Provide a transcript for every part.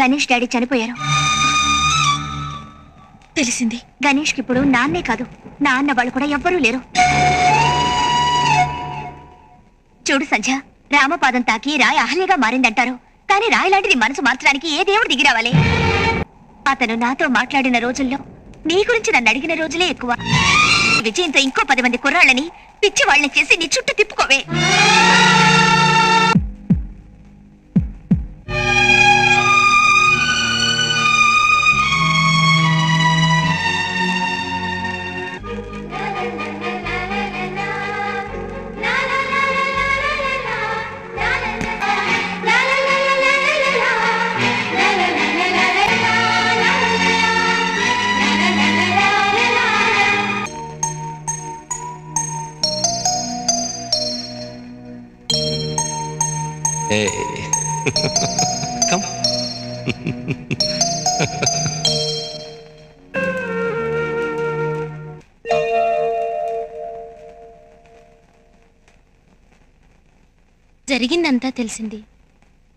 Ganesh daddy చనిపోయారు. తెలిసింది. గణేష్కి ఇప్పుడు నాన్నే కాదు నాన్న వాళ్ళు కూడా ఎవ్వరూ లేరు. చూడు సంధ్య రామపాదం తాకి రాయి అహల్యగా మారిందంటారు. కానీ రాయి లాంటిది మనసు మార్చడానికి ఏ దేవుడు దిగి రావాలి? అతను నాతో మాట్లాడిన రోజుల్లో నీ గురించి నన్ను అడిగిన రోజులే ఎక్కువ. విజయంతో ఇంకో పది మంది కుర్రాళ్ళని పిచ్చి వాళ్ళని చేసి నీ చుట్టూ తిప్పుకోవే. Hey. Come. జరిగిందంతా తెలిసింది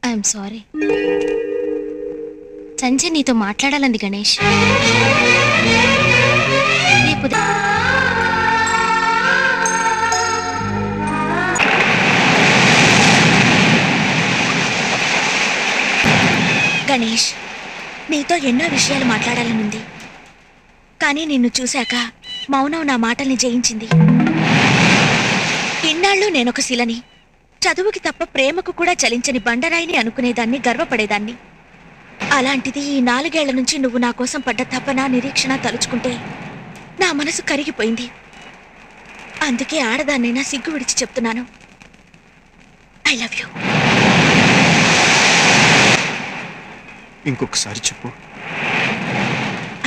ఐఎమ్ సారీ సంజయ్ నీతో మాట్లాడాలంది గణేష్ గణేష్ నీతో ఎన్నో విషయాలు మాట్లాడాలనుంది. కానీ నిన్ను చూశాక మౌనం నా మాటల్ని జయించింది. ఇన్నాళ్ళు నేనొక శిలని చదువుకి తప్ప ప్రేమకు కూడా చలించని బండరాయిని అనుకునేదాన్ని గర్వపడేదాన్ని. అలాంటిది ఈ నాలుగేళ్ళ నుంచి నువ్వు నా కోసం పడ్డ తపన నిరీక్షణ తలుచుకుంటే నా మనసు కరిగిపోయింది. అందుకే ఆడదాన్నైనా సిగ్గు విడిచి చెప్తున్నాను. I love you. ఇంకొకసారి చెప్పు.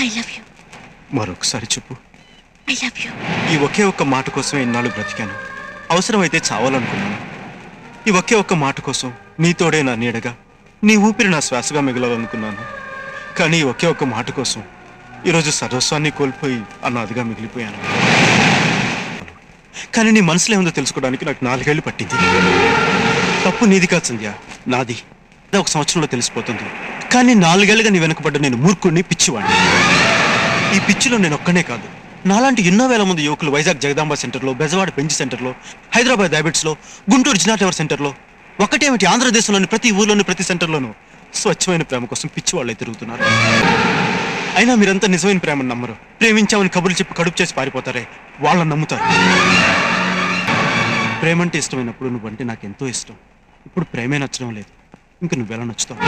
ఐ లవ్ యూ మరొకసారి చెప్పు. ఐ లవ్ యూ ఈ ఒకే ఒక్క మాట కోసమే ఇన్నాళ్ళు బ్రతికాను. అవసరమైతే చావాలనుకున్నాను. ఈ ఒకే ఒక్క మాట కోసం నీతోడే నా నీడగా నీ ఊపిరి నా శ్వాసగా మిగలాలనుకున్నాను. కానీ ఈ ఒకే ఒక్క మాట కోసం ఈరోజు సర్వస్వాన్ని కోల్పోయి అనాదిగా మిగిలిపోయాను. కానీ నీ మనసులో ఏముందో తెలుసుకోవడానికి నాకు నాలుగేళ్ళు పట్టింది. తప్పు నీది కాదు సంధ్య నాది. ఒక సంవత్సరంలో తెలిసిపోతుంది. కానీ నాలుగేళ్ళుగా నీ వెనుకబడ్డ నేను మూర్ఖుడిని పిచ్చివాడిని. ఈ పిచ్చిలో నేను ఒక్కనే కాదు. నాలాంటి ఎన్నో వేల మంది యువకులు వైజాగ్ జగదాంబ సెంటర్లో బెజవాడ పెంచి సెంటర్లో హైదరాబాద్ డయాబెట్స్లో గుంటూరు జినా టవర్ సెంటర్లో ఒకటేమిటి ఆంధ్రదేశంలోని ప్రతి ఊర్లోని ప్రతి సెంటర్లోనూ స్వచ్ఛమైన ప్రేమ కోసం పిచ్చి వాళ్ళే తిరుగుతున్నారు. అయినా మీరంతా నిజమైన ప్రేమను నమ్మరు. ప్రేమించామని కబుర్లు చెప్పి కడుపు చేసి పారిపోతారే వాళ్ళని నమ్ముతారు. ప్రేమ అంటే ఇష్టమైనప్పుడు నువ్వంటే నాకు ఎంతో ఇష్టం. ఇప్పుడు ప్రేమే నచ్చడం లేదు. ఇంక నువ్వెలా నచ్చుతావు?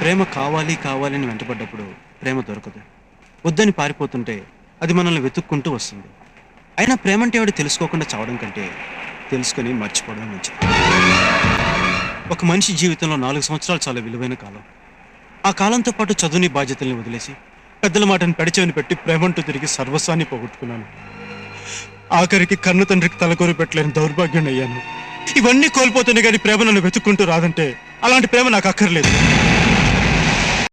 ప్రేమ కావాలి కావాలి అని వెంటపడ్డప్పుడు ప్రేమ దొరకదు. వద్దని పారిపోతుంటే అది మనల్ని వెతుక్కుంటూ వస్తుంది. అయినా ప్రేమ అంటే ఎవడు తెలుసుకోకుండా చావడం కంటే తెలుసుకొని మర్చిపోవడం మంచిది. ఒక మనిషి జీవితంలో నాలుగు సంవత్సరాలు చాలా విలువైన కాలం. ఆ కాలంతో పాటు చదువుని బాధ్యతల్ని వదిలేసి పెద్దల మాటను పెడిచెవిని పెట్టి ప్రేమంటూ తిరిగి సర్వస్వాన్ని పోగొట్టుకున్నాను. ఆఖరికి కన్ను తండ్రికి తలకొరి పెట్టలేని దౌర్భాగ్యం అయ్యాను. ఇవన్నీ కోల్పోతున్నా కానీ ప్రేమ నన్ను వెతుక్కుంటూ రాదంటే అలాంటి ప్రేమ నాకు అక్కర్లేదు.